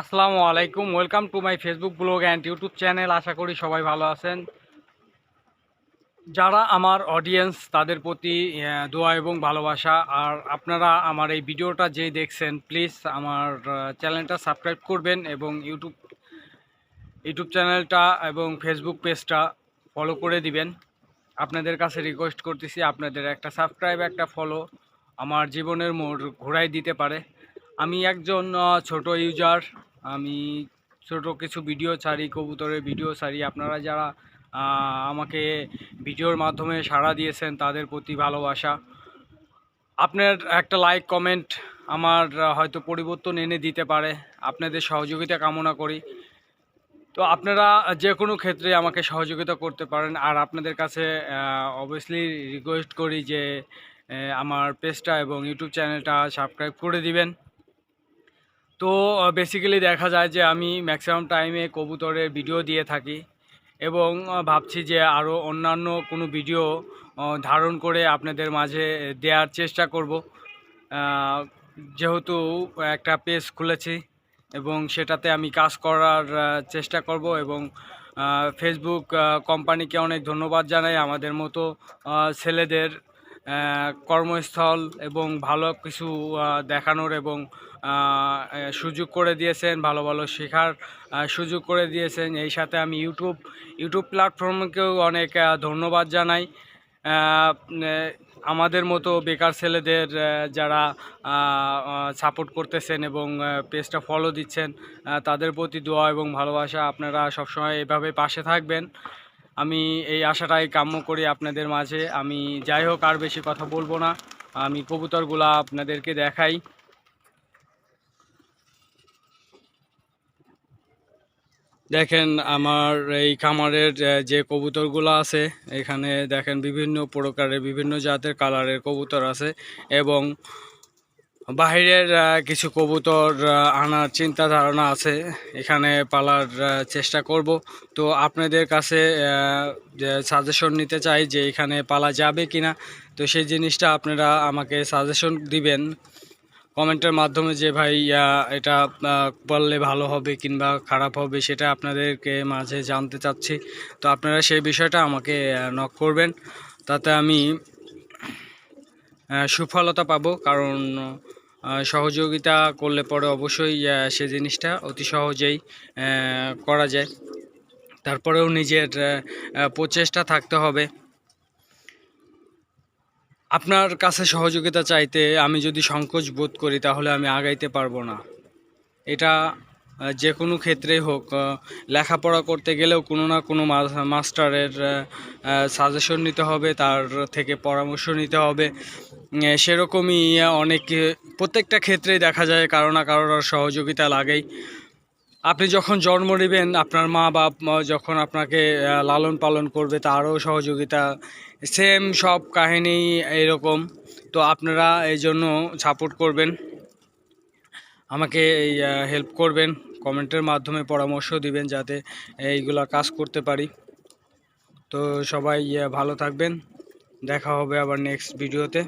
আসসালামু আলাইকুম welcome to my Facebook blog and YouTube channel আশা করি সবাই ভালো আছেন। যারা আমার অডিয়েন্স তাদের প্রতি দোয়া এবং ভালোবাসা। আর আপনারা আমার এই ভিডিওটা যে দেখছেন প্লিজ আমার চ্যানেলটা সাবস্ক্রাইব করবেন এবং ইউটিউব ইউটিউব চ্যানেলটা এবং ফেসবুক পেজটা ফলো করে দিবেন। আপনাদের কাছে রিকোয়েস্ট করতেছি, আপনাদের একটা সাবস্ক্রাইব একটা ফলো আমার জীবনের মোড় ঘোরাই দিতে পারে। আমি একজন ছোট ইউজার আমি ছোট কিছু ভিডিও ছাড়ি, কবুতরের ভিডিও ছাড়ি। আপনারা যারা আমাকে ভিডিওর মাধ্যমে সাড়া দিয়েছেন, তাদের প্রতি ভালোবাসা। আপনার একটা লাইক কমেন্ট আমার হয়তো পরিবর্তন এনে দিতে পারে। আপনাদের সহযোগিতা কামনা করি। তো আপনারা যে কোনো ক্ষেত্রে আমাকে সহযোগিতা করতে পারেন। আর আপনাদের কাছে অবভিয়াসলি রিকোয়েস্ট করি যে আমার পেজটা এবং ইউটিউব চ্যানেলটা সাবস্ক্রাইব করে দিবেন। তো বেসিক্যালি দেখা যায় যে আমি ম্যাক্সিমাম টাইমে কবুতরের ভিডিও দিয়ে থাকি এবং ভাবছি যে আরও অন্যান্য কোনো ভিডিও ধারণ করে আপনাদের মাঝে দেওয়ার চেষ্টা করব। যেহেতু একটা পেজ খুলেছি এবং সেটাতে আমি কাজ করার চেষ্টা করব এবং ফেসবুক কোম্পানিকে অনেক ধন্যবাদ জানাই আমাদের মতো ছেলেদের কর্মস্থল এবং ভালো কিছু দেখানোর এবং সুযোগ করে দিয়েছেন, ভালো ভালো শেখার সুযোগ করে দিয়েছেন। এই সাথে আমি ইউটিউব ইউটিউব প্ল্যাটফর্মকেও অনেক ধন্যবাদ জানাই। আমাদের মতো বেকার ছেলেদের যারা সাপোর্ট করতেছেন এবং পেজটা ফলো দিচ্ছেন তাদের প্রতি দোয়া এবং ভালোবাসা। আপনারা সবসময় এভাবে পাশে থাকবেন। আমি এই আশাটাই কাম্য করি আপনাদের মাঝে। আমি যাই হোক, আর বেশি কথা বলব না। আমি কবুতরগুলা আপনাদেরকে দেখাই। দেখেন, আমার এই খামারের যে কবুতরগুলো আছে, এখানে দেখেন বিভিন্ন প্রকারের, বিভিন্ন জাতের কালারের কবুতর আছে এবং বাইরের আহ, কিছু কবুতর আনার চিন্তা ধারণা আছে। এখানে পালার চেষ্টা করব। তো আপনাদের কাছে সাজেশন নিতে চাই যে এখানে পালা যাবে কিনা তো সেই জিনিসটা আপনারা আমাকে সাজেশন দিবেন। কমেন্টের মাধ্যমে যে ভাই এটা বললে ভালো হবে কিংবা খারাপ হবে সেটা আপনাদেরকে মাঝে জানতে চাচ্ছি। তো আপনারা সেই বিষয়টা আমাকে নক করবেন। তাতে আমি সুফলতা পাবো, কারণ সহযোগিতা করলে পরে অবশ্যই সে জিনিসটা অতি সহজেই করা যায়। তারপরেও নিজের প্রচেষ্টা থাকতে হবে। আপনার কাছে সহযোগিতা চাইতে আমি যদি সংকোচ বোধ করি, তাহলে আমি আগাইতে পারব না। এটা যে কোনো ক্ষেত্রেই হোক লেখাপড়া করতে গেলেও কোনো না কোনো মাস্টারের সাজেশন নিতে হবে, তার থেকে পরামর্শ নিতে হবে। সেরকমই অনেক, প্রত্যেকটা ক্ষেত্রেই দেখা যায় কারও না কারোর সহযোগিতা লাগেই। আপনি যখন জন্ম নেবেন, আপনার মা বাপ যখন আপনাকে লালন পালন করবে, তারও সহযোগিতা। সেম সব কাহিনী এরকম তো আপনারা এই জন্য সাপোর্ট করবেন। আমাকে হেল্প করবেন। কমেন্টের মাধ্যমে পরামর্শ দিবেন যাতে এইগুলা কাজ করতে পারি। তো সবাই আহ, ভালো থাকবেন। দেখা হবে আবার নেক্সট ভিডিওতে